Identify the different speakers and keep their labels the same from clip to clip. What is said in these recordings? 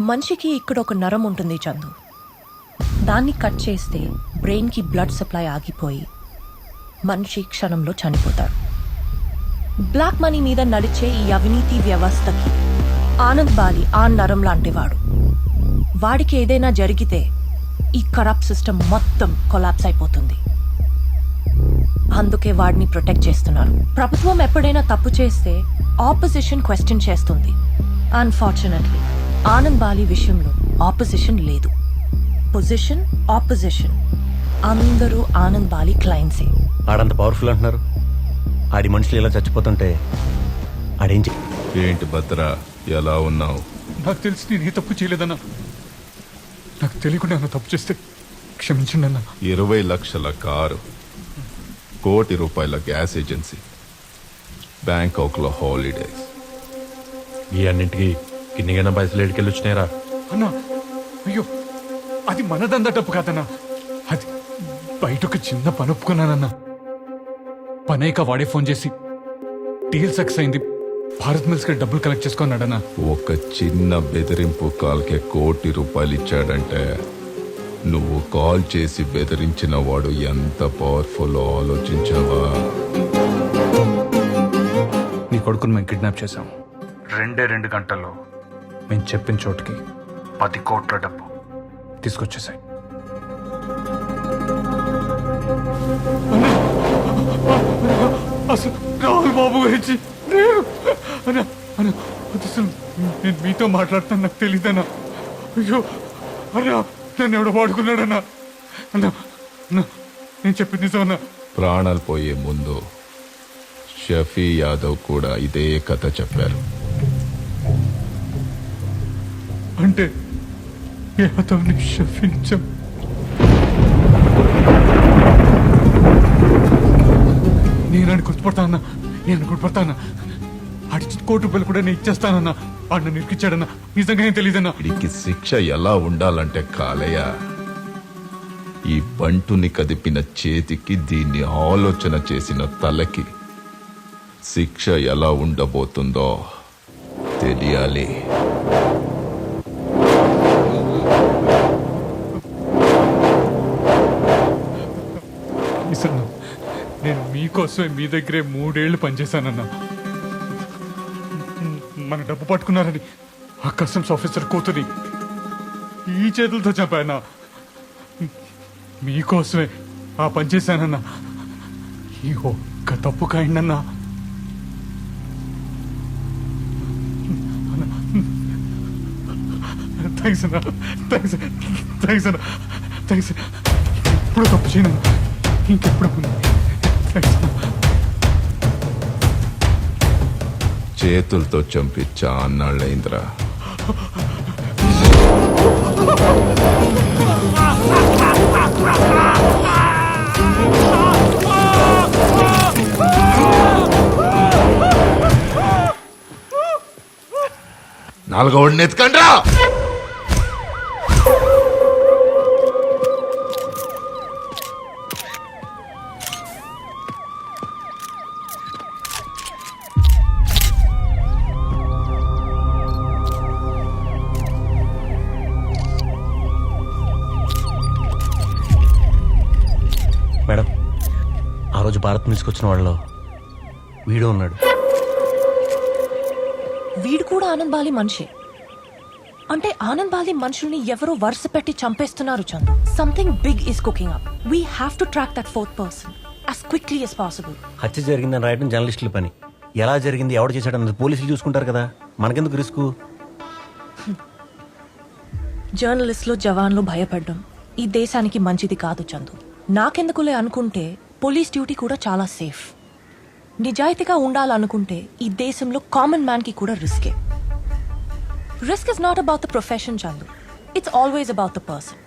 Speaker 1: మనిషికి ఇక్కడ ఒక నరం ఉంటుంది చందు. దాన్ని కట్ చేస్తే బ్రెయిన్కి బ్లడ్ సప్లై ఆగిపోయి మనిషి క్షణంలో చనిపోతాడు. బ్లాక్ మనీ మీద నడిచే ఈ అవినీతి వ్యవస్థకి ఆనంద్ బాలి ఆ నరం లాంటివాడు. వాడికి ఏదైనా జరిగితే ఈ కరప్ట్ సిస్టమ్ మొత్తం కొలాప్స్ అయిపోతుంది. అందుకే వాడిని ప్రొటెక్ట్ చేస్తున్నారు. ప్రభుత్వం ఎప్పుడైనా తప్పు చేస్తే ఆపోజిషన్ క్వశ్చన్ చేస్తుంది. అన్ఫార్చునేట్లీ ఆనంద్ బాలి విషయంలో ఆపోజిషన్ లేదు. పొజిషన్ ఆపోజిషన్ అందరూ ఆనంద్ బాలి క్లయింట్సే
Speaker 2: ఆడంత పవర్ఫుల్ అంటున్నారు. ఆడి మనుషులు ఇలా చచ్చిపోతుంటే ఆడేం
Speaker 3: ఏంటి భద్ర ఎలా ఉన్నావు?
Speaker 4: నాకు తెలిసి నేను ఏ తప్పు చేయలేదన్నా. నాకు తెలియకుండా ఏమైనా తప్పు చేస్తే క్షమించండి అన్న.
Speaker 3: ఇరవై లక్షల కారు. కోటి రూపాయల గ్యాస్ ఏజెన్సీ. బ్యాంకాక్లో హాలిడేస్.
Speaker 2: ఈ అన్నింటికి కిన్నిగైనా పైసలు ఏడుకెళ్ళి వచ్చినాయిరా
Speaker 4: అన్నా అయ్యో అది మనదందా డబ్బు కాదన్నా. అది బయట ఒక చిన్న పని ఒప్పుకున్నానన్నా. పనైక వాడే ఫోన్ చేసి డీల్ సక్సెస్ అయింది. భారత్ మిల్స్కి డబ్బులు కలెక్ట్ చేసుకున్నాడన్నా.
Speaker 3: ఒక చిన్న బెదిరింపు కాల్కే కోటి రూపాయలు ఇచ్చాడంటే నువ్వు కాల్ చేసి బెదిరించిన వాడు ఎంత పవర్ఫుల్ ఆలోచించావా?
Speaker 4: నీ కొడుకుని మేము కిడ్నాప్ చేశాం. రెండే రెండు గంటల్లో మేము చెప్పిన చోటుకి పది కోట్ల డబ్బు తీసుకొచ్చేసాయి. అసలు రాహుల్ బాబు గురించి నేను అన్న అన్న అది అసలు నేను మీతో మాట్లాడతాను నాకు తెలియదన్నా అయ్యో అన్నా నన్ను ఎవడో వాడుకున్నాడన్నా అన్న. అన్న నేను చెప్పింది నిజమన్నా
Speaker 3: ప్రాణాలు పోయే ముందు షఫీ యాదవ్ కూడా ఇదే కథ చెప్పారు.
Speaker 4: అంటే యాదవ్ని శపించం. నేను గుర్తుపడతానన్నా నేను గుర్తుపడతానా అడిచిన కోటి రూపాయలు కూడా నేను ఇచ్చేస్తానన్నా. వాడు నిరికిచ్చాడన్నా నిజంగా ఏం తెలియదన్నా.
Speaker 3: వీడికి శిక్ష ఎలా ఉండాలంటే కాలయ్య ఈ బంటుని కదిపిన చేతికి దీన్ని ఆలోచన చేసిన తలకి శిక్ష ఎలా ఉండబోతుందో తెలియాలి.
Speaker 4: నిజన్నా నేను మీకోసమే మీ దగ్గరే మూడేళ్ళు పనిచేశానన్నా. మన డబ్బు పట్టుకున్నారని ఆ కస్టమ్స్ ఆఫీసర్ కూతురి ఈ చేతులతో చంపాయన్నా మీకోసమే ఆ పని చేశానన్నా. ఈ ఒక్క తప్పు కాయండన్నా థ్యాంక్స్ అన్నా. థ్యాంక్స్. థ్యాంక్స్ అన్నా. థ్యాంక్స్. ఎప్పుడు తప్పు చేయను. ఇంకెప్పుడు థ్యాంక్స్ అన్నా
Speaker 3: చేతులతో చంపి చాన్నాళ్ళైందిరా నాలుగోడిని ఎత్తుకండ్రా!
Speaker 2: భారత్ మిల్స్కి వచ్చిన వాళ్ళలో వీడు ఉన్నాడు.
Speaker 1: వీడు కూడా ఆనంద్ బాలి మనిషి. అంటే ఆనంద్ బాలి మనుషుల్ని ఎవరో వరుస పెట్టి చంపేస్తున్నారు Chandu. Something big is cooking up we have to track that fourth person as quickly as possible
Speaker 2: హత్య జరిగిందని రాయడం జర్నలిస్టుల పని. ఎలా జరిగింది ఎవడు చేశాడు అన్నది పోలీసులు చూసుకుంటారు కదా. మనకెందుకు రిస్క్?
Speaker 1: జర్నలిస్ట్లో జవాన్లు భయపడ్డం ఈ దేశానికి మంచిది కాదు చందు. నాకెందుకులే అనుకుంటే పోలీస్ డ్యూటీ కూడా చాలా సేఫ్. నిజాయితీగా ఉండాలనుకుంటే ఈ దేశంలో కామన్ మ్యాన్కి కూడా రిస్కే risk is not about the profession Chandu it's always about the person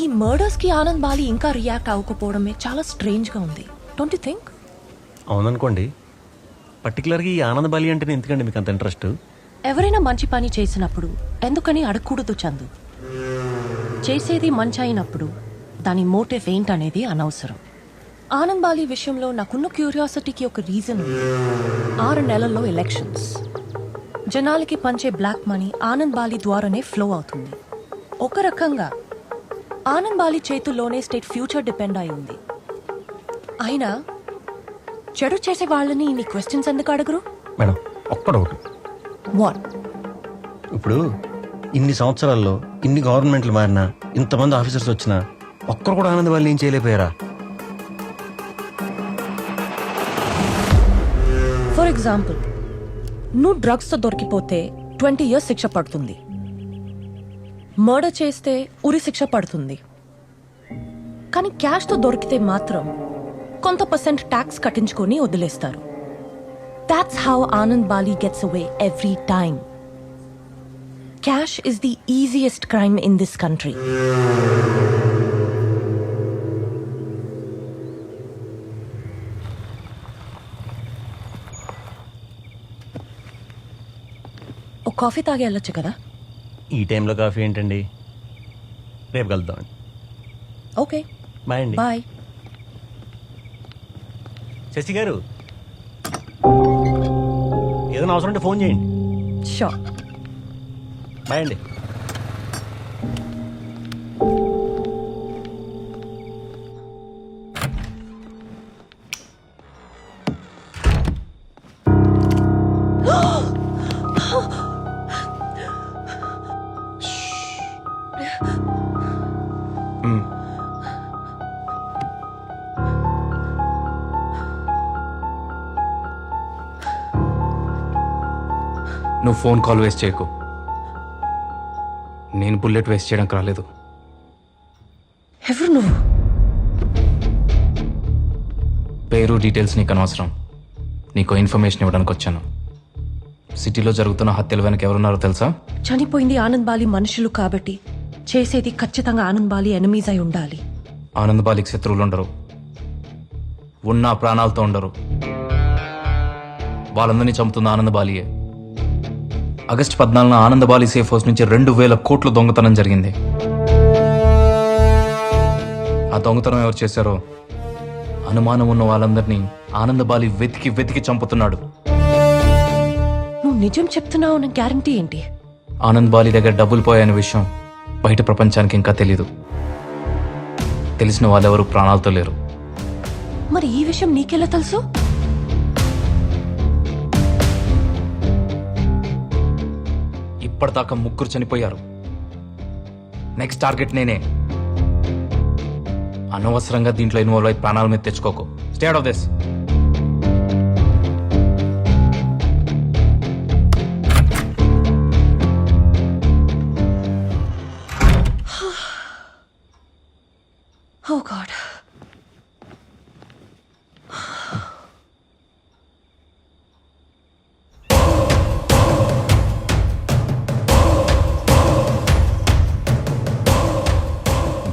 Speaker 1: ఈ మర్డర్స్కి ఆనంద్ బాలి ఇంకా రియాక్ట్ అవ్వకపోవడమే చాలా స్ట్రేంజ్గా ఉంది. డోంట్ యు థింక్
Speaker 2: అవుననుకోండి. పర్టికులర్గా ఈ ఆనంద బాలి అంటే ఎందుకండి మీకు అంత ఇంట్రెస్ట్
Speaker 1: ఎవరైనా మంచి పని చేసినప్పుడు ఎందుకని అడగకూడదు చందు చేసేది మంచి అయినప్పుడు దాని మోటివ్ ఏంటనేది అనవసరం. ఆనంద్ బాలి విషయంలో నాకున్న క్యూరియాసిటీకి ఒక రీజన్ ఆరు నెలల్లో ఎలక్షన్స్. జనాలకి పంచే బ్లాక్ మనీ ఆనంద్ బాలి ద్వారానే ఫ్లో అవుతుంది. ఒక రకంగా ఆనంద్ బాలి చేతుల్లోనే స్టేట్ ఫ్యూచర్ డిపెండ్ అయి ఉంది. అయినా చెడు చేసే వాళ్ళని నీ క్వశ్చన్స్ ఎందుకు అడగరు?
Speaker 2: మేడం ఒక్కడ ఒకటి
Speaker 1: వాట్?
Speaker 2: ఇప్పుడు ఇన్ని సంవత్సరాల్లో ఇన్ని గవర్నమెంట్లు మారినా ఇంతమంది ఆఫీసర్స్ వచ్చినా ఒక్కరు కూడా ఆనంద్ వాళ్ళు ఏం చేయలేకపోయారా?
Speaker 1: ఫర్ ఎగ్జాంపుల్ నువ్వు డ్రగ్స్తో దొరికిపోతే ట్వంటీ ఇయర్స్ శిక్ష పడుతుంది. మర్డర్ చేస్తే ఉరి శిక్ష పడుతుంది. కానీ క్యాష్తో దొరికితే మాత్రం కొంత పర్సెంట్ ట్యాక్స్ కట్టించుకొని వదిలేస్తారు. That's how Anand Bali gets away every time cash is the easiest crime in this country ఒక కాఫీ తాగి వెళ్ళొచ్చు కదా?
Speaker 2: ఈ టైంలో కాఫీ ఏంటండి? రేపు కలుద్దామండి.
Speaker 1: ఓకే.
Speaker 2: బాయ్ అండి.
Speaker 1: బాయ్.
Speaker 2: శశి గారు ఏదైనా అవసరం ఉంటే ఫోన్ చేయండి.
Speaker 1: షూర్
Speaker 2: బాయ్ అండి.
Speaker 5: నువ్వు ఫోన్ కాల్ వేస్ట్ చేయకు. నేను బుల్లెట్ వేస్ట్ చేయడానికి రాలేదు.
Speaker 1: ఎవరు నువ్వు?
Speaker 5: పేరు డీటెయిల్స్ నీకు అనవసరం. నీకు ఇన్ఫర్మేషన్ ఇవ్వడానికి వచ్చాను. సిటీలో జరుగుతున్న హత్యల వెనక ఎవరున్నారో తెలుసా?
Speaker 1: చనిపోయింది ఆనంద్ బాలి మనుషులు కాబట్టి చేసేది ఖచ్చితంగా ఆనంద్ బాలి ఎనిమీస్ అయి ఉండాలి.
Speaker 5: ఆనంద్ బాలికి శత్రువులు ఉండరు. ఉన్న ప్రాణాలతో ఉండరు. వాళ్ళందరినీ చంపుతున్న ఆనంద్ బాలియే. ఆగస్టు పద్నాలుగున ఆనంద్ బాలి సేఫ్ హౌస్ నుంచి రెండు వేల కోట్ల దొంగతనం జరిగింది. ఆ దొంగతనం ఎవరు చేశారో అనుమానం ఉన్న వాళ్ళందరినీ ఆనంద్ బాలి వెతికి వెతికి చంపుతున్నాడు.
Speaker 1: నువ్వు నిజం చెప్తున్నావు నా గ్యారంటీ ఏంటి?
Speaker 5: ఆనంద్ బాలి దగ్గర డబ్బులు పోయాయనే విషయం బయట ప్రపంచానికి ఇంకా తెలీదు. తెలిసిన వాళ్ళెవరు ప్రాణాలతో లేరు.
Speaker 1: మరి ఈ విషయం నీకెలా తెలుసు?
Speaker 5: ఇప్పటిదాకా ముగ్గురు చనిపోయారు. నెక్స్ట్ టార్గెట్ నేనే. అనవసరంగా దీంట్లో ఇన్వాల్వ్ అయి ప్రాణాల మీద తెచ్చుకోకు. స్టేట్ ఆఫ్ దిస్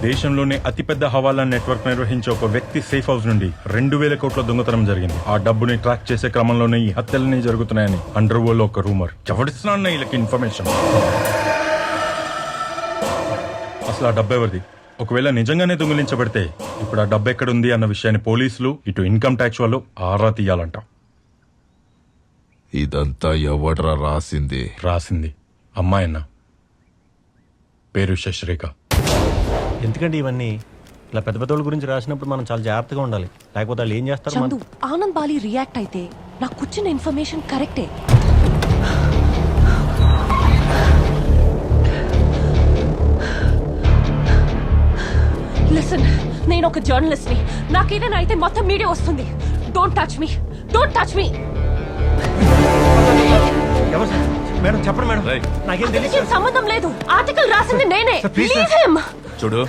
Speaker 6: దేశంలోనే అతిపెద్ద హవాలా నెట్వర్క్ నిర్వహించే ఒక వ్యక్తి సేఫ్ హౌస్ నుండి రెండు వేల కోట్ల దొంగతనం జరిగింది. ఆ డబ్బుని ట్రాక్ చేసే క్రమంలోనే ఈ హత్యలన్నీ జరుగుతున్నాయని అండర్ వరల్డ్ ఒక రూమర్. ఎవరిస్తున్నా వీళ్ళకి ఇన్ఫర్మేషన్ అసలు ఆ డబ్బు ఎవరిది? ఒకవేళ నిజంగానే దొంగిలించబడితే ఇప్పుడు ఆ డబ్బు ఎక్కడుంది అన్న విషయాన్ని పోలీసులు ఇటు ఇన్కమ్ ట్యాక్స్ వాళ్ళు ఆరా తీయాలంట.
Speaker 3: ఇదంతా ఎవడ్రా రాసింది?
Speaker 6: రాసింది అమ్మాయన్న. పేరు శశిరేఖ.
Speaker 2: ఎందుకంటే ఇవన్నీ? ఇలా పెద్ద పెద్ద గురించి రాసినప్పుడు మనం చాలా జాగ్రత్తగా ఉండాలి. లేకపోతే వాళ్ళు ఏం చేస్తారు
Speaker 1: చందు ఆనంద్ బాలి రియాక్ట్ అయితే నాకు వచ్చిన ఇన్ఫర్మేషన్ కరెక్టే లిసన్ నేను ఒక జర్నలిస్ట్ని నాకేదైనా అయితే మొత్తం మీడియా వస్తుంది. Don't touch me don't touch me
Speaker 2: ఎవరు సార్? మేడం చెప్పండి మేడం. నాకేం తెలియదు
Speaker 1: సంబంధం లేదు. ఆర్టికల్ రాసింది నేనే.
Speaker 2: Sir, please,
Speaker 7: చూడు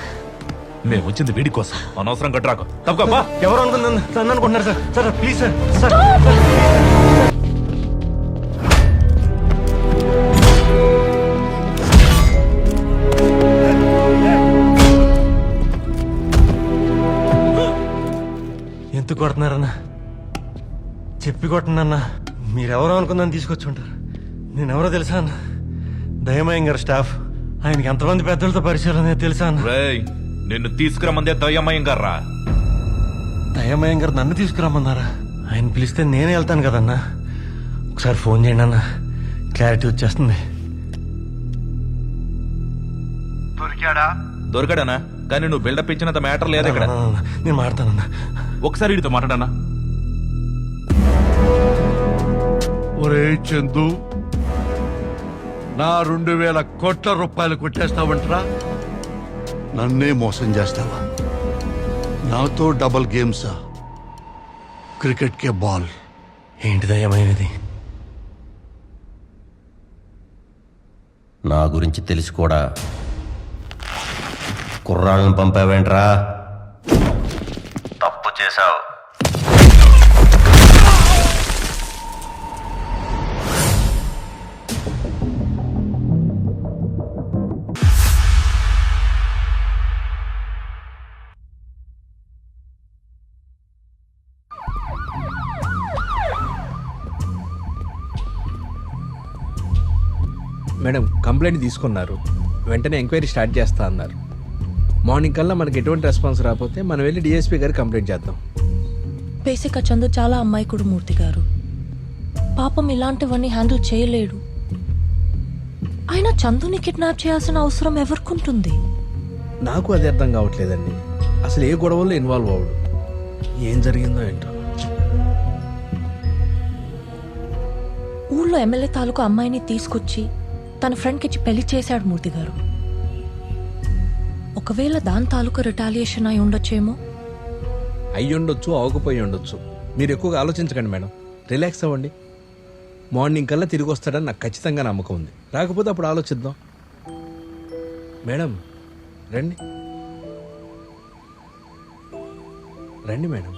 Speaker 7: మేము వచ్చింది వీడి కోసం. అనవసరం గట్రాకు తప్పకబ్బా
Speaker 2: ఎవరు అనుకుంది నన్ను అనుకుంటున్నారు sir? Sir please sir sir ఎందుకు కొడుతున్నారన్నా? చెప్పి కొట్టనన్నా మీరెవరో అనుకుందని తీసుకొచ్చి ఉంటారు? నేనెవరో తెలుసా అన్న? దయమయం గారు స్టాఫ్. ఆయనకి ఎంతమంది పెద్దలతో పరిచయం అనేది తెలుసా అన్న?
Speaker 7: రేయ్ నిన్ను తీసుకురమ్మందే దయ్యమయం గారా
Speaker 2: దయమయం గారు నన్ను తీసుకురమ్మన్నారా? ఆయన పిలిస్తే నేనే వెళ్తాను కదన్నా. ఒకసారి ఫోన్ చేయండి అన్న. క్లారిటీ వచ్చేస్తుంది.
Speaker 7: దొరకడానా కానీ నువ్వు బిల్డప్ ఇచ్చినంత మ్యాటర్ లేదు ఇక్కడ.
Speaker 2: అన్న, నేను మాడతానన్నా
Speaker 7: ఒకసారి వీడితో మాట్లాడనా
Speaker 8: ఒరే చందు నా రెండు వేల కోట్ల రూపాయలు కొట్టేస్తావంటరా? నన్నే మోసం చేస్తావా? నాతో డబల్ గేమ్సా? క్రికెట్కే బాల్.
Speaker 2: ఏంటి దయ్యమైనది
Speaker 9: నా గురించి తెలిసి కూడా కుర్రాళ్ళని పంపావేంట్రా? తప్పు చేశావు.
Speaker 10: మేడం కంప్లైంట్ తీసుకున్నారు. వెంటనే ఎంక్వైరీ స్టార్ట్ చేస్తా అన్నారు. మార్నింగ్ కల్లా మనకి ఎటువంటి రెస్పాన్స్ రాకపోతే మనం వెళ్ళి డిఎస్పీ గారికి కంప్లైంట్ చేద్దాం.
Speaker 1: బేసిక్ చందు చాలా అమ్మాయికుడు మూర్తి గారు. పాపం ఇలాంటివన్నీ హ్యాండిల్ చేయలేడు. అయినా చందుని కిడ్నాప్ చేయాల్సిన అవసరం ఎవరికుంటుంది?
Speaker 10: నాకు అది అర్థం కావట్లేదండి. అసలు ఏ గొడవల్లో ఇన్వాల్వ్ అవ్వడు. ఏం జరిగిందో ఏంటో.
Speaker 1: ఊళ్ళో ఎమ్మెల్యే తాలూకు అమ్మాయిని తీసుకొచ్చి తన ఫ్రెండ్కి ఇచ్చి పెళ్ళి చేశాడు మూర్తి గారు. ఒకవేళ దాని తాలూకు రిటాలియేషన్ అయి ఉండొచ్చేమో?
Speaker 10: అయ్యి ఉండొచ్చు అవకపోయి ఉండొచ్చు. మీరు ఎక్కువగా ఆలోచించకండి మేడం. రిలాక్స్ అవ్వండి. మార్నింగ్ కల్లా తిరిగి వస్తాడని నాకు ఖచ్చితంగా నమ్మకం ఉంది. రాకపోతే అప్పుడు ఆలోచిద్దాం. మేడం రండి. రండి మేడం.